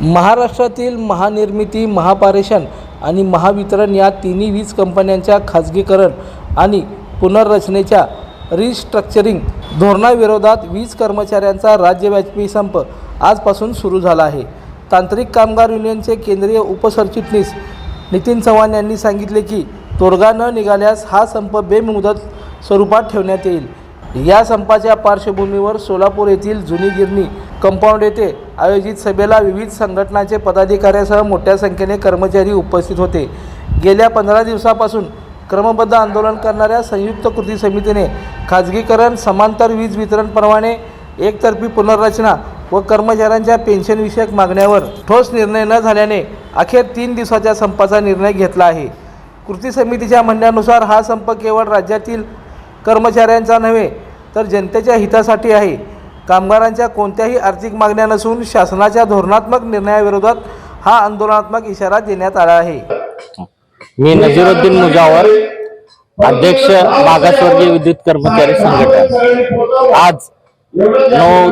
महाराष्ट्रातील महानिर्मिती महापारेषण आणि महावितरण या तिन्ही वीज कंपन्यांच्या खाजगीकरण आणि पुनर्रचनेच्या रिस्ट्रक्चरिंग धोरणाविरोधात वीज कर्मचाऱ्यांचा राज्यव्यापी संप आजपासून सुरू झाला आहे. तांत्रिक कामगार युनियनचे केंद्रीय उपसरचिटणीस नितीन चव्हाण यांनी सांगितले की तोडगा न निघाल्यास हा संप बेमुदत स्वरूपात ठेवण्यात येईल. या संपाच्या पार्श्वभूमीवर सोलापूर येथील जुनी गिरणी कंपाऊंड येथे आयोजित सभेला विविध संघटनांचे पदाधिकाऱ्यासह मोठ्या संख्येने कर्मचारी उपस्थित होते. गेल्या पंधरा दिवसापासून क्रमबद्ध आंदोलन करणाऱ्या संयुक्त कृती समितीने खाजगीकरण समांतर वीज वितरण परवाने एकतर्फी पुनर्रचना व कर्मचाऱ्यांच्या पेन्शनविषयक मागण्यावर ठोस निर्णय न झाल्याने अखेर तीन दिवसाच्या संपाचा निर्णय घेतला आहे. कृती समितीच्या म्हणण्यानुसार हा संप केवळ राज्यातील कर्मचाऱ्यांचा नव्हे तर जनतेच्या हितासाठी आहे. कामगारांच्या कोणत्याही आर्थिक मागण्या नसून शासनाच्या धोरणात्मक निर्णयाविरोधात हा आंदोलनात्मक इशारा देण्यात आला आहे. मी नजीरुद्दीन मुजावर अध्यक्ष मागासवर्गीय विद्युत कर्मचारी संघटना आज नऊ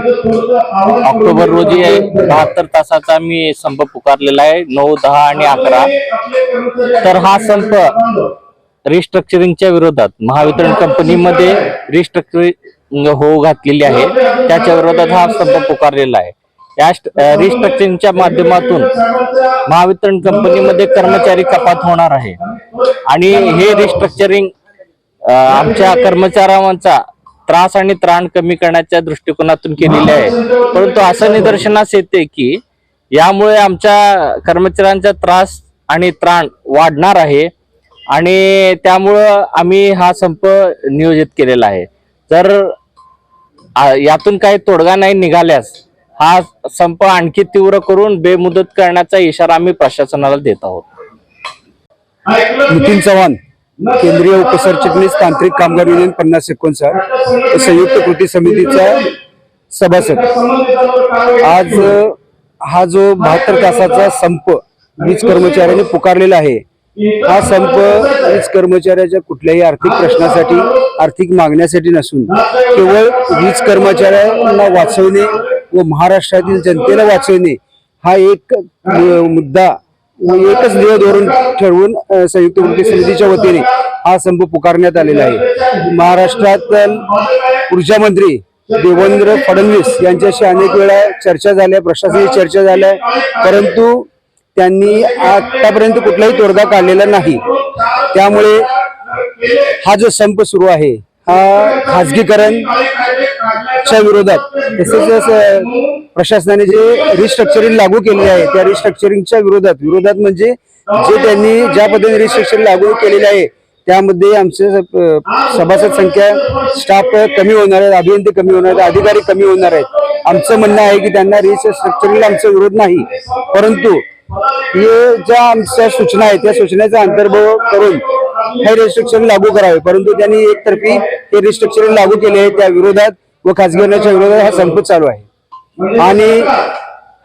ऑक्टोबर रोजी बहात्तर तासाचा मी संप पुकारलेला आहे. नऊ दहा आणि अकरा. तर हा संप रिस्ट्रक्चरिंगच्या विरोधात महावितरण कंपनीमध्ये रिस्ट्रक्चरिंग होऊ घातलेली आहे. त्याच्या विरोधात हा संप पुकारलेला आहे. या रिस्ट्रक्चरिंगच्या माध्यमातून महावितरण कंपनीमध्ये कर्मचारी कपात होणार आहे. आणि हे रिस्ट्रक्चरिंग आमच्या कर्मचाऱ्यांचा त्रास आणि त्राण कमी करण्याच्या दृष्टिकोनातून केलेले आहे. परंतु असं निदर्शनास येते की यामुळे आमच्या कर्मचाऱ्यांचा त्रास आणि त्राण वाढणार आहे आणि त्यामुळं आम्ही हा संप नियोजित केलेला आहे. तर यातून काही तोडगा नाही निघाल्यास हा संप आणखी तीव्र करून बेमुदत करण्याचा इशारा आम्ही प्रशासनाला देत आहोत. नितीन चव्हाण केंद्रीय उपसरचिटणीस तांत्रिक कामगार युनियन पन्नास एकोणसाठ संयुक्त कृती समितीचा सभासद. आज हा जो बहात्तर तासाचा संप वीज कर्मचाऱ्यांनी पुकारलेला आहे हा संप वीज कर्मचाऱ्याच्या कुठल्याही आर्थिक प्रश्नासाठी आर्थिक मागण्यासाठी नसून केवळ वीज कर्मचाऱ्यांना वाचवणे व महाराष्ट्रातील जनतेला वाचवणे हा एक मुद्दा एकच ध्येय धोरण ठरवून संयुक्त कृती समितीच्या वतीने हा संप पुकारण्यात आलेला आहे. महाराष्ट्रात ऊर्जा मंत्री देवेंद्र फडणवीस यांच्याशी अनेक वेळा चर्चा झाल्या प्रशासनाची चर्चा झाल्या परंतु त्यांनी आतापर्यंत कुठलाही तोडगा काढलेला नाही. त्यामुळे हा जो संप सुरू आहे हा खाजगीकरण च्या विरोधात तसेच प्रशासनाने जे रिस्ट्रक्चरिंग लागू केले आहे त्या रिस्ट्रक्चरिंगच्या विरोधात विरोधात म्हणजे जे त्यांनी ज्या पद्धतीने रिस्ट्रक्चरिंग लागू केलेले आहे त्यामध्ये आमचे सभासद संख्या स्टाफ कमी होणार आहेत अभियंते कमी होणार आहेत अधिकारी कमी होणार आहेत. आमचं म्हणणं आहे की त्यांना रिस्ट्रक्चरिंगला आमचा विरोध नाही. परंतु हे ज्या आमच्या सूचना आहेत त्या सूचनेचा अंतर्भाव करून हे रिस्ट्रिक्शन लागू करावे. परंतु त्यांनी एकतर्फी हे रिस्ट्रिक्शन लागू केले आहे त्या विरोधात व खासगी विरोधात हा संप चालू आहे. आणि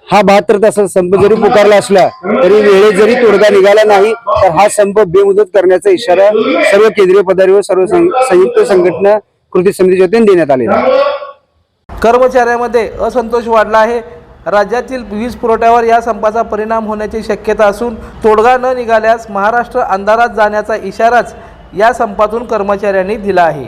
हा बहात्तर तासाचा संप जरी पुकारला असला तरी वेळेत जरी तोडगा निघाला नाही तर हा संप बेमुदत करण्याचा इशारा सर्व केंद्रीय पदारी व सर्व संयुक्त संघटना कृती समितीच्या वतीने देण्यात आलेला कर्मचाऱ्यांमध्ये असंतोष वाढला आहे. राज्यातील वीज पुरवठ्यावर या संपाचा परिणाम होण्याची शक्यता असून तोडगा न निघाल्यास महाराष्ट्र अंधारात जाण्याचा इशाराच या संपातून कर्मचाऱ्यांनी दिला आहे.